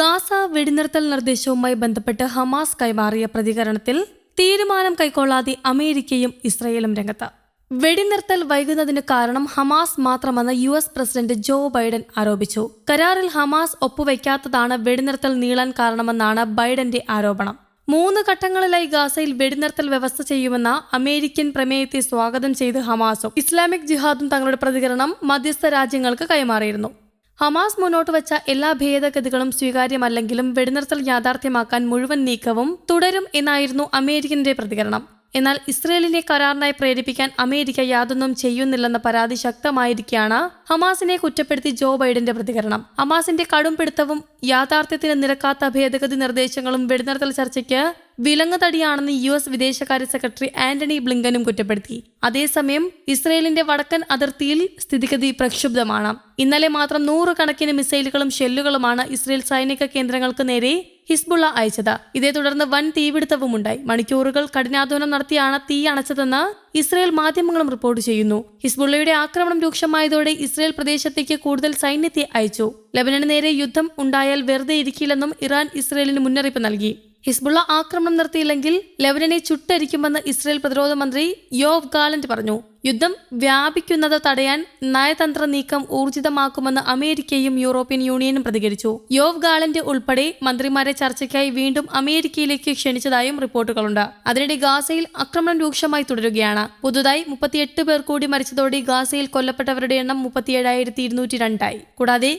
Gaza വെടിനിർത്തൽ നിർദ്ദേശവുമായി ബന്ധപ്പെട്ട് Hamas കൈമാറിയ പ്രതികരണത്തിൽ തീരുമാനം കൈക്കൊള്ളാതെ അമേരിക്കയും ഇസ്രയേലും രംഗത്ത്. വെടിനിർത്തൽ വൈകുന്നതിന് കാരണം Hamas മാത്രമെന്ന് U S president Joe Biden ആരോപിച്ചു. കരാറിൽ ഹമാസ് ഒപ്പുവയ്ക്കാത്തതാണ് വെടിനിർത്തൽ നീളാൻ കാരണമെന്നാണ് ബൈഡന്റെ ആരോപണം. മൂന്ന് ഘട്ടങ്ങളിലായി ഗാസയിൽ വെടിനിർത്തൽ വ്യവസ്ഥ ചെയ്യുമെന്ന അമേരിക്കൻ പ്രമേയത്തെ സ്വാഗതം ചെയ്ത് ഹമാസും ഇസ്ലാമിക് ജിഹാദും തങ്ങളുടെ പ്രതികരണം മധ്യസ്ഥ രാജ്യങ്ങൾക്ക് കൈമാറിയിരുന്നു. ഹമാസ് മുന്നോട്ട് വച്ച എല്ലാ ഭേദഗതികളും സ്വീകാര്യമല്ലെങ്കിലും വെടിനിർത്തൽ യാഥാർത്ഥ്യമാക്കാൻ മുഴുവൻ നീക്കവും തുടരും എന്നായിരുന്നു അമേരിക്കന്റെ പ്രതികരണം. എന്നാൽ ഇസ്രയേലിനെ കരാറിനായി പ്രേരിപ്പിക്കാൻ അമേരിക്ക യാതൊന്നും ചെയ്യുന്നില്ലെന്ന പരാതി ശക്തമായിരിക്കെയാണ് ഹമാസിനെ കുറ്റപ്പെടുത്തി ജോ ബൈഡന്റെ പ്രതികരണം. ഹമാസിന്റെ കടും പിടുത്തവും യാഥാർത്ഥ്യത്തിന് നിരക്കാത്ത ഭേദഗതി നിർദ്ദേശങ്ങളും വെടിനിർത്തൽ ചർച്ചയ്ക്ക് വിലങ്ങുതടിയാണെന്ന് യു എസ് വിദേശകാര്യ സെക്രട്ടറി ആന്റണി ബ്ലിങ്കനും കുറ്റപ്പെടുത്തി. അതേസമയം ഇസ്രയേലിന്റെ വടക്കൻ അതിർത്തിയിൽ സ്ഥിതിഗതി പ്രക്ഷുബ്ധമാണ്. ഇന്നലെ മാത്രം നൂറുകണക്കിന് മിസൈലുകളും ഷെല്ലുകളുമാണ് ഇസ്രയേൽ സൈനിക കേന്ദ്രങ്ങൾക്ക് നേരെ ഹിസ്ബുള്ള അയച്ചത്. ഇതേ തുടർന്ന് വൻ തീപിടുത്തവുമുണ്ടായി. മണിക്കൂറുകൾ കഠിനാധ്വാനം നടത്തിയാണ് തീ അണച്ചതെന്ന് ഇസ്രയേൽ മാധ്യമങ്ങളും റിപ്പോർട്ട് ചെയ്യുന്നു. ഹിസ്ബുള്ളയുടെ ആക്രമണം രൂക്ഷമായതോടെ ഇസ്രയേൽ പ്രദേശത്തേക്ക് കൂടുതൽ സൈന്യത്തെ അയച്ചു. ലബനന് നേരെ യുദ്ധം ഉണ്ടായാൽ വെറുതെ ഇരിക്കില്ലെന്നും ഇറാൻ ഇസ്രയേലിന് മുന്നറിയിപ്പ് നൽകി. ഹിസ്ബുള്ള ആക്രമണം നിർത്തിയില്ലെങ്കിൽ ലെബനനെ ചുട്ടരിക്കുമെന്ന് ഇസ്രയേൽ പ്രതിരോധ മന്ത്രി യോവ് ഗാലന്റ് പറഞ്ഞു. യുദ്ധം വ്യാപിക്കുന്നത് തടയാൻ നയതന്ത്ര നീക്കം ഊർജിതമാക്കുമെന്ന് അമേരിക്കയും യൂറോപ്യൻ യൂണിയനും പ്രതികരിച്ചു. യോവ് ഗാലന്റ് ഉൾപ്പെടെ മന്ത്രിമാരെ ചർച്ചയ്ക്കായി വീണ്ടും അമേരിക്കയിലേക്ക് ക്ഷണിച്ചതായും റിപ്പോർട്ടുകളുണ്ട്. അതിനിടെ ഗാസയിൽ ആക്രമണം രൂക്ഷമായി തുടരുകയാണ്. പുതുതായി മുപ്പത്തിയെട്ട് പേർ കൂടി മരിച്ചതോടെ ഗാസയിൽ കൊല്ലപ്പെട്ടവരുടെ എണ്ണം മുപ്പത്തിയേഴായിരത്തി ഇരുന്നൂറ്റി രണ്ടായി. കൂടാതെ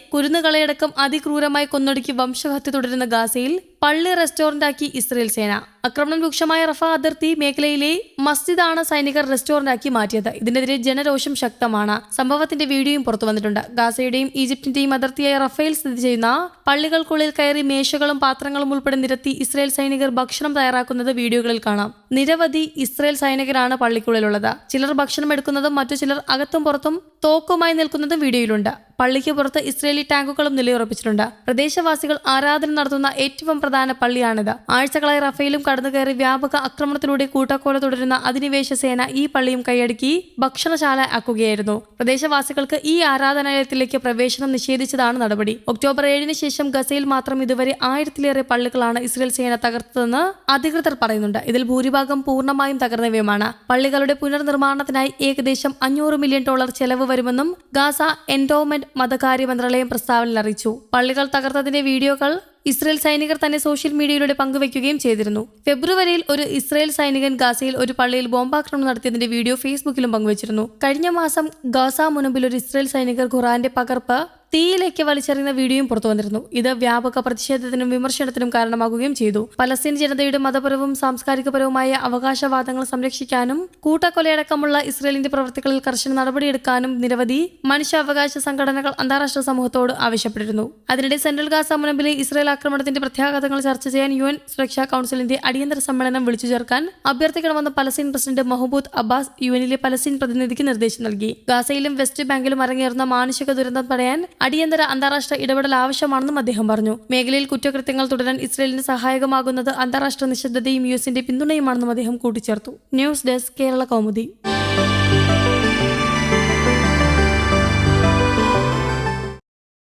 കുരുന്നുകളെയടക്കം അതിക്രൂരമായി കൊന്നൊടുക്കി വംശഹത്യ തുടരുന്ന ഗാസയിൽ പള്ളി റെസ്റ്റോറന്റാക്കി ഇസ്രയേൽ സേന. ആക്രമണം രൂക്ഷമായ റഫ അതിർത്തി മേഖലയിലെ മസ്ജിദാണ് സൈനികർ റെസ്റ്റോറന്റാക്കി മാറ്റിയത്. ഇതിനെതിരെ ജനരോഷം ശക്തമാണ്. സംഭവത്തിന്റെ വീഡിയോയും പുറത്തു വന്നിട്ടുണ്ട്. ഗാസയുടെയും ഈജിപ്തിന്റെയും അതിർത്തിയായ റഫേൽ സ്ഥിതി ചെയ്യുന്ന പള്ളികൾക്കുള്ളിൽ കയറി മേശകളും പാത്രങ്ങളും ഉൾപ്പെടെ നിരത്തി ഇസ്രയേൽ സൈനികർ ഭക്ഷണം തയ്യാറാക്കുന്നത് വീഡിയോകളിൽ കാണാം. നിരവധി ഇസ്രയേൽ സൈനികരാണ് പള്ളിക്കുള്ളിലുള്ളത്. ചിലർ ഭക്ഷണം എടുക്കുന്നതും മറ്റു ചിലർ അകത്തും പുറത്തും തോക്കുമായി നിൽക്കുന്നതും വീഡിയോയിലുണ്ട്. പള്ളിക്ക് പുറത്ത് ഇസ്രയേലി ടാങ്കുകളും നിലയുറപ്പിച്ചിട്ടുണ്ട്. പ്രദേശവാസികൾ ആരാധന നടത്തുന്ന ഏറ്റവും പ്രധാന പള്ളിയാണിത്. ആഴ്ചകളായി റഫേലും കടന്നുകയറി വ്യാപക ആക്രമണത്തിലൂടെ കൂട്ടക്കോല തുടരുന്ന അധിനിവേശ സേന ഈ പള്ളിയും കൈയടക്കി ഭക്ഷണശാല ആക്കുകയായിരുന്നു. പ്രദേശവാസികൾക്ക് ഈ ആരാധനാലയത്തിലേക്ക് പ്രവേശനം നിഷേധിച്ചതാണ് നടപടി. ഒക്ടോബർ ഏഴിന് ശേഷം ഗസയിൽ മാത്രം ഇതുവരെ ആയിരത്തിലേറെ പള്ളികളാണ് ഇസ്രയേൽ സേന തകർത്തതെന്ന് അധികൃതർ പറയുന്നുണ്ട്. ഇതിൽ ഭൂരിഭാഗം പൂർണമായും തകർന്നവയുമാണ്. പള്ളികളുടെ പുനർനിർമ്മാണത്തിനായി ഏകദേശം അഞ്ഞൂറ് മില്യൺ ഡോളർ ചെലവ് വരുമെന്നും ഗാസ എൻഡോമെന്റ് മതകാര്യ മന്ത്രാലയം പ്രസ്താവനയിൽ അറിയിച്ചു. പള്ളികൾ തകർത്തതിന്റെ വീഡിയോകൾ ഇസ്രയേൽ സൈനികർ തന്നെ സോഷ്യൽ മീഡിയയിലൂടെ പങ്കുവയ്ക്കുകയും ചെയ്തിരുന്നു. ഫെബ്രുവരിയിൽ ഒരു ഇസ്രയേൽ സൈനികൻ ഗാസയിൽ ഒരു പള്ളിയിൽ ബോംബാക്രമണം നടത്തിയതിന്റെ വീഡിയോ ഫേസ്ബുക്കിലും പങ്കുവച്ചിരുന്നു. കഴിഞ്ഞ മാസം ഗാസ മുനമ്പിൽ ഒരു ഇസ്രയേൽ സൈനികർ ഖുറാന്റെ പകർപ്പ് തീയിലേക്ക് വലിച്ചെറിയുന്ന വീഡിയോയും പുറത്തു വന്നിരുന്നു. ഇത് വ്യാപക പ്രതിഷേധത്തിനും വിമർശനത്തിനും കാരണമാകുകയും ചെയ്തു. പലസ്തീൻ ജനതയുടെ മതപരവും സാംസ്കാരികപരവുമായ അവകാശവാദങ്ങൾ സംരക്ഷിക്കാനും കൂട്ടക്കൊലയടക്കമുള്ള ഇസ്രയേലിന്റെ പ്രവർത്തികളിൽ കർശന നടപടിയെടുക്കാനും നിരവധി മനുഷ്യാവകാശ സംഘടനകൾ അന്താരാഷ്ട്ര സമൂഹത്തോട് ആവശ്യപ്പെട്ടിരുന്നു. അതിനിടെ സെൻട്രൽ ഗാസ മുനമ്പിലെ ഇസ്രയേൽ ആക്രമണത്തിന്റെ പ്രത്യാഘാതങ്ങൾ ചർച്ച ചെയ്യാൻ യു എൻ സുരക്ഷാ കൌൺസിലിന്റെ അടിയന്തര സമ്മേളനം വിളിച്ചു ചേർക്കാൻ അഭ്യർത്ഥിക്കണമെന്ന് Palestine president Mahmoud Abbas U എനിലെ Palestine പ്രതിനിധിക്ക് നിർദ്ദേശം നൽകി. ഗാസയിലും വെസ്റ്റ് ബാങ്കിലും അരങ്ങേറുന്ന മാനുഷിക ദുരന്തം തടയാൻ അടിയന്തര അന്താരാഷ്ട്ര ഇടപെടൽ ആവശ്യമാണെന്നും അദ്ദേഹം പറഞ്ഞു. മേഖലയിൽ കുറ്റകൃത്യങ്ങൾ തുടരാൻ ഇസ്രയേലിന് സഹായകമാകുന്നത് അന്താരാഷ്ട്ര നിശബ്ദതയും യു എസിന്റെ പിന്തുണയുമാണെന്നും അദ്ദേഹം കൂട്ടിച്ചേർത്തു. News desk Kerala Kaumudi.